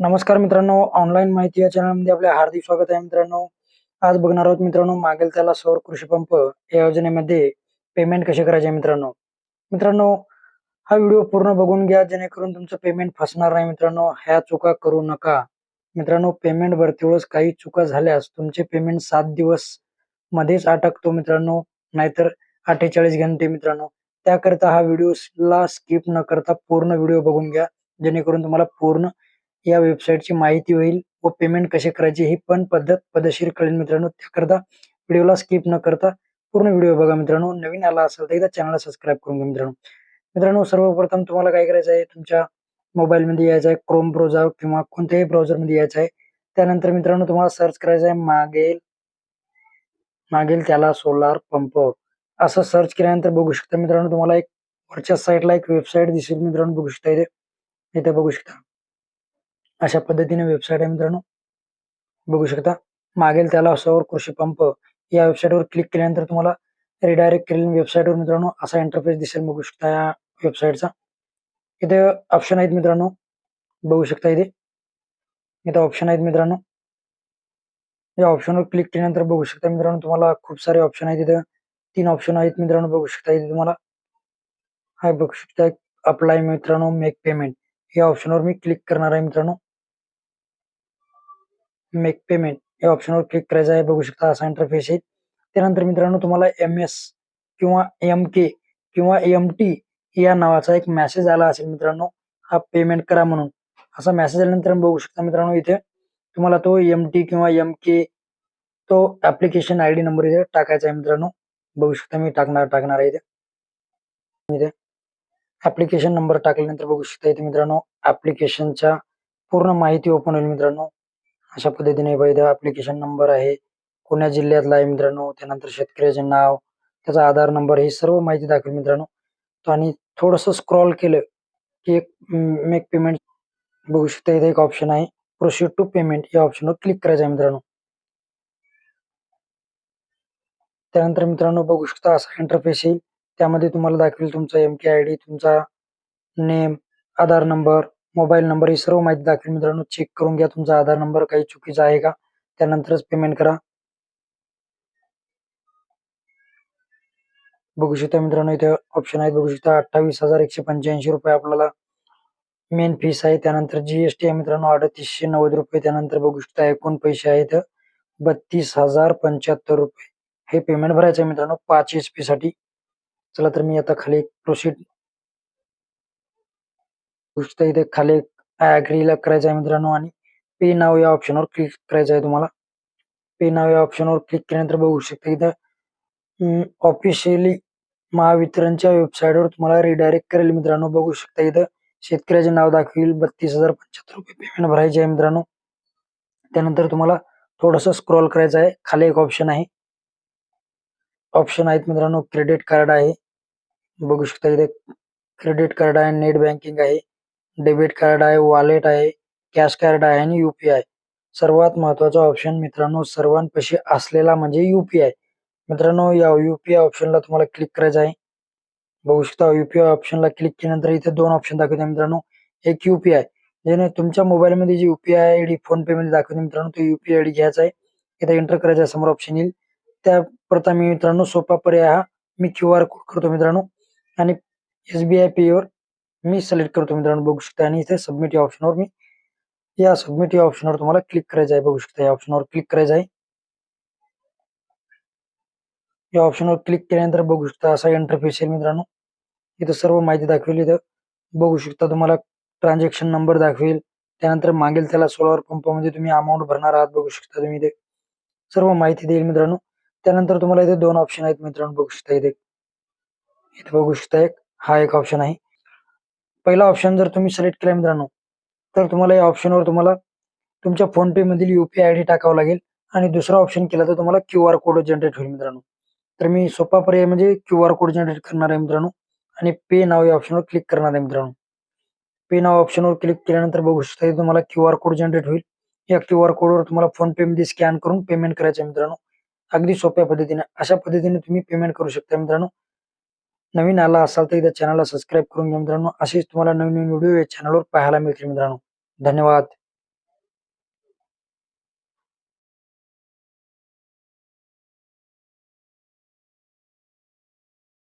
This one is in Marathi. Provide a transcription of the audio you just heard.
नमस्कार मित्रांनो ऑनलाईन माहिती या चॅनलमध्ये आपले हार्दिक स्वागत आहे मित्रांनो. आज बघणार आहोत मित्रांनो मागेल त्याला सौर कृषी पंप या योजनेमध्ये पेमेंट कसे करायचे मित्रांनो. मित्रांनो हा व्हिडिओ पूर्ण बघून घ्या जेणेकरून तुमचं पेमेंट फसणार नाही मित्रांनो. ह्या चुका करू नका. मित्रांनो पेमेंट भरती वेळेस काही चुका झाल्यास तुमचे पेमेंट सात दिवस मध्येच अटकतो मित्रांनो. नाहीतर अठ्ठेचाळीस घंटे मित्रांनो. त्याकरिता हा व्हिडिओला स्किप न करता पूर्ण व्हिडिओ बघून घ्या जेणेकरून तुम्हाला पूर्ण या वेबसाईटची माहिती होईल व पेमेंट कसे करायचे ही पण पद्धत पद्धतशीर कळेल मित्रांनो. त्याकरता व्हिडिओला स्किप न करता पूर्ण व्हिडिओ बघा मित्रांनो. नवीन आला असेल तर एकदा चॅनलला सबस्क्राईब करून घ्या मित्रांनो. मित्रांनो सर्वप्रथम तुम्हाला काय करायचं आहे? तुमच्या मोबाईलमध्ये यायचं आहे क्रोम ब्राउझर किंवा कोणत्याही ब्राउझरमध्ये यायचं आहे. त्यानंतर मित्रांनो तुम्हाला सर्च करायचं आहे मागेल मागेल त्याला सोलार पंप असं सर्च केल्यानंतर बघू शकता मित्रांनो तुम्हाला एक वरच्या साईडला एक वेबसाईट दिसेल मित्रांनो बघू शकता इथे. इथे बघू शकता. अशा पद्धतीने वेबसाईट आहे मित्रांनो. बघू शकता. मागेल त्याला असावर कृषी पंप या वेबसाईटवर क्लिक केल्यानंतर तुम्हाला रिडायरेक्ट केलेल्या वेबसाईटवर मित्रांनो असा इंटरफेस दिसेल. बघू शकता या वेबसाईटचा इथे ऑप्शन आहेत मित्रांनो. बघू शकता इथे. इथे ऑप्शन आहेत मित्रांनो. या ऑप्शनवर क्लिक केल्यानंतर बघू शकता मित्रांनो तुम्हाला खूप सारे ऑप्शन आहेत इथे. तीन ऑप्शन आहेत मित्रांनो बघू शकता इथे तुम्हाला. हा बघू शकता अप्लाय मित्रांनो मेक पेमेंट या ऑप्शनवर मी क्लिक करणार आहे मित्रांनो. मेक पेमेंट या ऑप्शनवर क्लिक करायचं आहे. बघू शकता असा इंटरफेस येईल त्यानंतर मित्रांनो तुम्हाला एम एस किंवा एम के किंवा एम टी या नावाचा एक मेसेज आला असेल मित्रांनो हा पेमेंट करा म्हणून. असा मेसेज आल्यानंतर बघू शकता मित्रांनो इथे तुम्हाला तो एम टी किंवा एम के तो ऍप्लिकेशन आय डी नंबर इथे टाकायचा आहे मित्रांनो. बघू शकता मी टाकणार टाकणार आहे इथे. इथे ऍप्लिकेशन नंबर टाकल्यानंतर बघू शकता इथे मित्रांनो ऍप्लिकेशनच्या पूर्ण माहिती ओपन होईल मित्रांनो. अशा पद्धतीने वैध ऍप्लिकेशन नंबर आहे. कोण्या जिल्ह्यातला आहे मित्रांनो. त्यानंतर शेतकऱ्याचे नाव त्याचा आधार नंबर ही सर्व माहिती दाखवेल मित्रांनो. आणि थोडस स्क्रॉल केलं की एक मेक पेमेंट बघू शकता. इथे एक ऑप्शन आहे. प्रोसीड टू पेमेंट या ऑप्शनवर क्लिक करायचं आहे मित्रांनो. त्यानंतर मित्रांनो बघू शकता असा इंटरफेस येईल. त्यामध्ये तुम्हाला दाखवेल तुमचा एम के आय डी तुमचा name Aadhaar number mobile number ही सर्व माहिती दाखवेल मित्रांनो चेक करून घ्या. तुमचा आधार नंबर काही चुकीचा आहे का? त्यानंतरच पेमेंट करा. बघू शकता मित्रांनो इथे ऑप्शन आहेत बघू शकता अठ्ठावीस हजार एकशे पंच्याऐंशी रुपये आपल्याला मेन फीस आहे. त्यानंतर जीएसटी आहे मित्रांनो अडतीसशे नव्वद रुपये. त्यानंतर बघू शकता एकूण पैसे आहेत बत्तीस हजार पंच्याहत्तर रुपये. हे पेमेंट भरायचं आहे मित्रांनो पाच एच पी साठी. चला तर मी आता खाली प्रोसीड नुसतं इथे खाली ऍग्रीला करायचं आहे मित्रांनो आणि पे नाव या ऑप्शनवर क्लिक करायचं आहे तुम्हाला. पे नाव या ऑप्शनवर क्लिक केल्यानंतर बघू शकता इथं ऑफिशियली महावितरणच्या वेबसाईटवर तुम्हाला रिडायरेक्ट करेल मित्रांनो. बघू शकता इथं शेतकऱ्याचे नाव दाखवेल. बत्तीस हजार पंच्याहत्तर रुपये पेमेंट भरायचे आहे मित्रांनो. त्यानंतर तुम्हाला थोडस स्क्रॉल करायचं आहे. खाली एक ऑप्शन आहे. ऑप्शन आहेत मित्रांनो क्रेडिट कार्ड आहे. बघू शकता इथे क्रेडिट कार्ड आहे नेट बँकिंग आहे. डेबिट कार्ड आहे वॉलेट आहे कॅश कार्ड आहे आणि युपीआय सर्वात महत्त्वाचा ऑप्शन मित्रांनो सर्वांपाशी असलेला म्हणजे युपीआय मित्रांनो या युपीआय ऑप्शनला तुम्हाला क्लिक करायचं आहे. बघू शकता युपीआय ऑप्शनला क्लिक केल्यानंतर इथे दोन ऑप्शन दाखवते मित्रांनो. एक युपीआय जेणे तुमच्या मोबाईलमध्ये जी UPI I D PhonePe मध्ये दाखवते मित्रांनो तो युपीआय आय डी घ्यायचा आहे. इथे एंटर करायचा समोर ऑप्शन येईल. त्या प्रथम मित्रांनो सोपा पर्याय हा मी क्यू आर कोड करतो मित्रांनो. आणि एसबीआय पे वर मी सिलेक्ट करतो मित्रांनो बघू शकता. आणि इथे सबमिट या ऑप्शनवर मी या सबमिट या ऑप्शनवर तुम्हाला क्लिक करायचं आहे. बघू शकता या ऑप्शनवर क्लिक करायचं आहे. या ऑप्शनवर क्लिक केल्यानंतर बघू शकता असा इंटरफेस येईल मित्रांनो. इथं सर्व माहिती दाखवेल इथं. बघू शकता तुम्हाला ट्रान्झॅक्शन नंबर दाखवेल. त्यानंतर मागेल त्याला सोलर पंपामध्ये तुम्ही अमाऊंट भरणार आहात. बघू शकता तुम्ही इथे सर्व माहिती देईल मित्रांनो. त्यानंतर तुम्हाला इथे दोन ऑप्शन आहेत मित्रांनो. बघू शकता इथे. इथे बघू शकता एक हा एक ऑप्शन आहे. पहिला ऑप्शन जर तुम्ही सिलेक्ट केला मित्रांनो तर तुम्हाला या ऑप्शनवर तुम्हाला तुमच्या फोन पे मधील युपीआय आय डी टाकावं लागेल. आणि दुसरा ऑप्शन केला तर तुम्हाला क्यू आर कोड जनरेट होईल मित्रांनो. तर मी सोपा पर्याय म्हणजे क्यू आर कोड जनरेट करणार आहे मित्रांनो. आणि पे नाव या ऑप्शनवर क्लिक करणार आहे मित्रांनो. पे नाव ऑप्शनवर क्लिक केल्यानंतर बघू शकता तुम्हाला क्यू आर कोड जनरेट होईल. या क्यू आर कोडवर तुम्हाला फोन पे मध्ये स्कॅन करून पेमेंट करायचं आहे मित्रांनो. अगदी सोप्या पद्धतीने अशा पद्धतीने तुम्ही पेमेंट करू शकता मित्रांनो. नवीन आला असाल तर इथं चॅनलला सबस्क्राईब करून घ्या मित्रांनो. असेच तुम्हाला नवीन नवीन व्हिडिओ या चॅनलवर पाहायला मिळतील मित्रांनो. धन्यवाद.